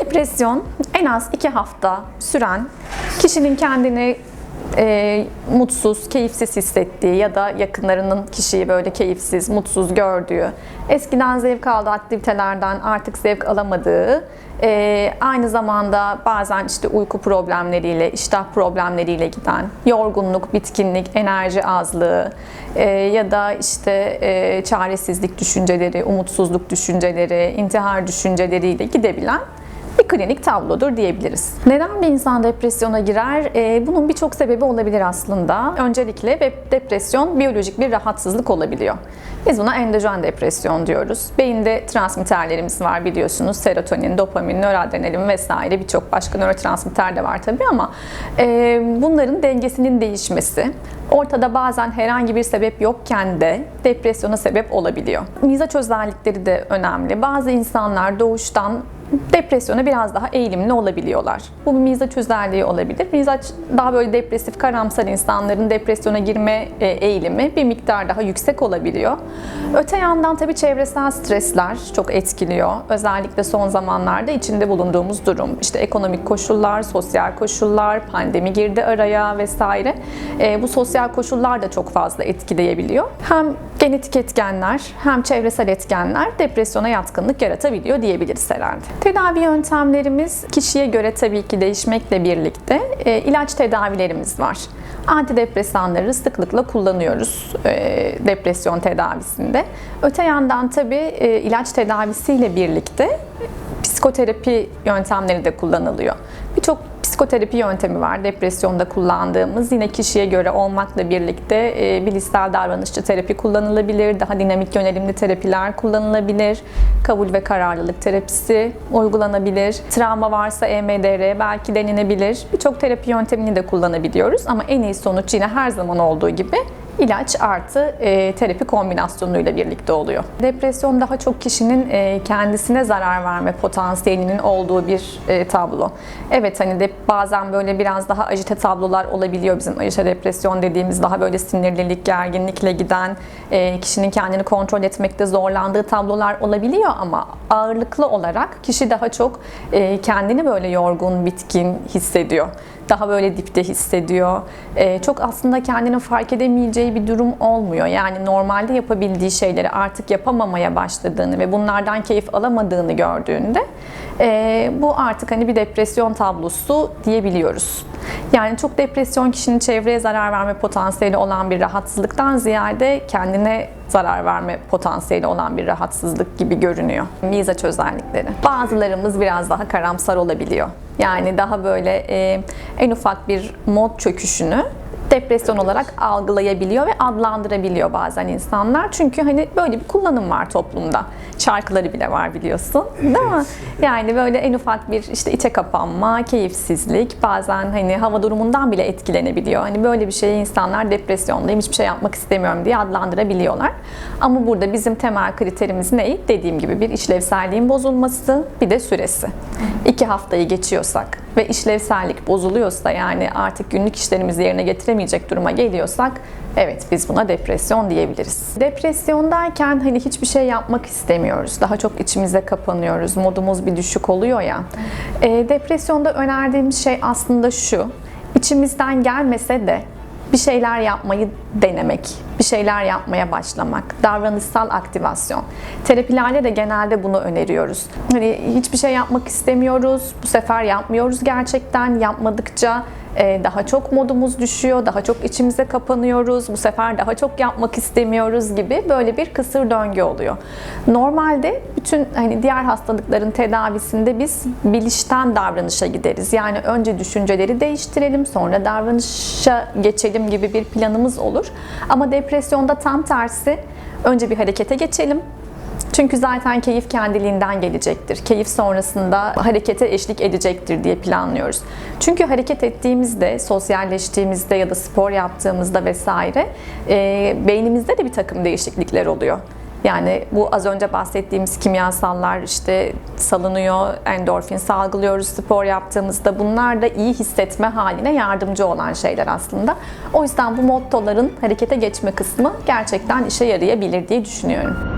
Depresyon en az iki hafta süren kişinin kendini e, mutsuz, keyifsiz hissettiği ya da yakınlarının kişiyi böyle keyifsiz, mutsuz gördüğü, eskiden zevk aldığı aktivitelerden artık zevk alamadığı, e, aynı zamanda bazen işte uyku problemleriyle, iştah problemleriyle giden, yorgunluk, bitkinlik, enerji azlığı e, ya da işte e, çaresizlik düşünceleri, umutsuzluk düşünceleri, intihar düşünceleriyle gidebilen bir klinik tablodur diyebiliriz. Neden bir insan depresyona girer? Ee, bunun birçok sebebi olabilir aslında. Öncelikle depresyon biyolojik bir rahatsızlık olabiliyor. Biz buna endojen depresyon diyoruz. Beyinde transmitterlerimiz var biliyorsunuz. Serotonin, dopamin, nöradrenalin vesaire birçok başka nörotransmitter de var tabii ama e, bunların dengesinin değişmesi ortada bazen herhangi bir sebep yokken de depresyona sebep olabiliyor. Mizaç özellikleri de önemli. Bazı insanlar doğuştan depresyona biraz daha eğilimli olabiliyorlar. Bu bir mizaç özelliği olabilir. Mizaç daha böyle depresif, karamsar insanların depresyona girme e, eğilimi bir miktar daha yüksek olabiliyor. Öte yandan tabii çevresel stresler çok etkiliyor. Özellikle son zamanlarda içinde bulunduğumuz durum. İşte ekonomik koşullar, sosyal koşullar, pandemi girdi araya vesaire. E, bu sosyal koşullar da çok fazla etkileyebiliyor. Hem genetik etkenler hem çevresel etkenler depresyona yatkınlık yaratabiliyor diyebiliriz herhalde. Tedavi yöntemlerimiz kişiye göre tabii ki değişmekle birlikte e, ilaç tedavilerimiz var. Antidepresanları sıklıkla kullanıyoruz e, depresyon tedavisinde. Öte yandan tabii e, ilaç tedavisiyle birlikte psikoterapi yöntemleri de kullanılıyor. Birçok psikoterapi yöntemi var depresyonda kullandığımız. Yine kişiye göre olmakla birlikte e, bilişsel davranışçı terapi kullanılabilir, daha dinamik yönelimli terapiler kullanılabilir, kabul ve kararlılık terapisi uygulanabilir, travma varsa EMDR belki denilebilir. Birçok terapi yöntemini de kullanabiliyoruz ama en iyi sonuç yine her zaman olduğu gibi ilaç artı e, terapi kombinasyonuyla birlikte oluyor. Depresyon daha çok kişinin e, kendisine zarar verme potansiyelinin olduğu bir e, tablo. Evet hani de bazen böyle biraz daha ajite tablolar olabiliyor bizim ajite depresyon dediğimiz daha böyle sinirlilik, gerginlikle giden e, kişinin kendini kontrol etmekte zorlandığı tablolar olabiliyor ama ağırlıklı olarak kişi daha çok e, kendini böyle yorgun, bitkin hissediyor daha böyle dipte hissediyor. Ee, çok aslında kendini fark edemeyeceği bir durum olmuyor. Yani normalde yapabildiği şeyleri artık yapamamaya başladığını ve bunlardan keyif alamadığını gördüğünde e, bu artık hani bir depresyon tablosu diyebiliyoruz. Yani çok depresyon kişinin çevreye zarar verme potansiyeli olan bir rahatsızlıktan ziyade kendine zarar verme potansiyeli olan bir rahatsızlık gibi görünüyor. Mizaç özellikleri. Bazılarımız biraz daha karamsar olabiliyor. Yani daha böyle e, en ufak bir mod çöküşünü depresyon olarak algılayabiliyor ve adlandırabiliyor bazen insanlar. Çünkü hani böyle bir kullanım var toplumda. Şarkıları bile var biliyorsun. Değil mi? Yani böyle en ufak bir işte içe kapanma, keyifsizlik, bazen hani hava durumundan bile etkilenebiliyor. Hani böyle bir şeyi insanlar depresyondayım, hiçbir şey yapmak istemiyorum diye adlandırabiliyorlar. Ama burada bizim temel kriterimiz ne? Dediğim gibi bir işlevselliğin bozulması, bir de süresi. İki haftayı geçiyorsak ve işlevsellik bozuluyorsa yani artık günlük işlerimizi yerine getiremeyecek duruma geliyorsak evet biz buna depresyon diyebiliriz. Depresyondayken hani hiçbir şey yapmak istemiyoruz. Daha çok içimize kapanıyoruz. Modumuz bir düşük oluyor ya. E, depresyonda önerdiğimiz şey aslında şu. İçimizden gelmese de bir şeyler yapmayı denemek, bir şeyler yapmaya başlamak, davranışsal aktivasyon. Terapilerde de genelde bunu öneriyoruz. Hani hiçbir şey yapmak istemiyoruz, bu sefer yapmıyoruz gerçekten. Yapmadıkça daha çok modumuz düşüyor, daha çok içimize kapanıyoruz, bu sefer daha çok yapmak istemiyoruz gibi böyle bir kısır döngü oluyor. Normalde bütün hani diğer hastalıkların tedavisinde biz bilişten davranışa gideriz. Yani önce düşünceleri değiştirelim, sonra davranışa geçelim gibi bir planımız olur. Ama depresyonda tam tersi önce bir harekete geçelim, çünkü zaten keyif kendiliğinden gelecektir. Keyif sonrasında harekete eşlik edecektir diye planlıyoruz. Çünkü hareket ettiğimizde, sosyalleştiğimizde ya da spor yaptığımızda vesaire e, beynimizde de bir takım değişiklikler oluyor. Yani bu az önce bahsettiğimiz kimyasallar işte salınıyor, endorfin salgılıyoruz spor yaptığımızda. Bunlar da iyi hissetme haline yardımcı olan şeyler aslında. O yüzden bu mottoların harekete geçme kısmı gerçekten işe yarayabilir diye düşünüyorum.